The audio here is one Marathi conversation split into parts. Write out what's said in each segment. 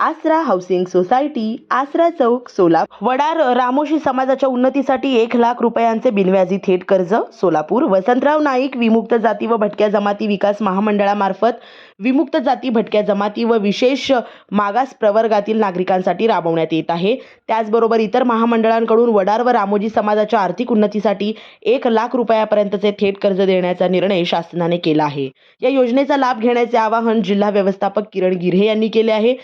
आसरा हाऊसिंग सोसायटी आसरा चौक सोलापूर. वडार रामोशी समाजाच्या उन्नतीसाठी एक लाख रुपयांचे बिनव्याजी थेट कर्ज सोलापूर. वसंतराव नाईक विमुक्त जाती व भटक्या जमाती विकास महामंडळामार्फत विमुक्त जाती भटक्या जमाती व विशेष मागास प्रवर्गातील नागरिकांसाठी राबवण्यात येत आहे. त्याचबरोबर इतर महामंडळांकडून वडार व रामोजी समाजाच्या आर्थिक उन्नतीसाठी एक लाख रुपयापर्यंतचे थेट कर्ज देण्याचा निर्णय शासनाने केला आहे. या योजनेचा लाभ घेण्याचे आवाहन जिल्हा व्यवस्थापक किरण गिर्हे यांनी केले आहे.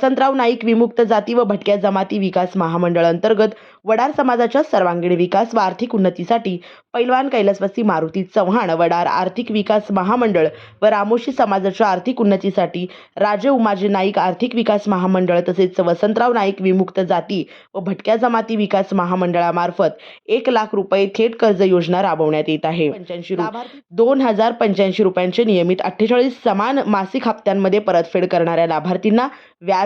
वसंतराव नाईक विमुक्त जाती व भटक्या जमाती विकास महामंडळ अंतर्गत वडार समाजाच्या सर्वांगीण विकास व आर्थिक उन्नतीसाठी पैलवान कैलासवासी मारुती चव्हाण वडार आर्थिक विकास महामंडळ व रामोशी समाजाच्या आर्थिक उन्नतीसाठी राजे उमाजी नाईक आर्थिक विकास महामंडळ तसेच वसंतराव नाईक विमुक्त जाती व भटक्या जमाती विकास महामंडळामार्फत एक लाख रुपये थेट कर्ज योजना राबवण्यात येत आहे. पंच्याऐंशी दोन हजार पंच्याऐंशी रुपयांचे नियमित अठ्ठेचाळीस समान मासिक हप्त्यांमध्ये परतफेड करणाऱ्या लाभार्थींना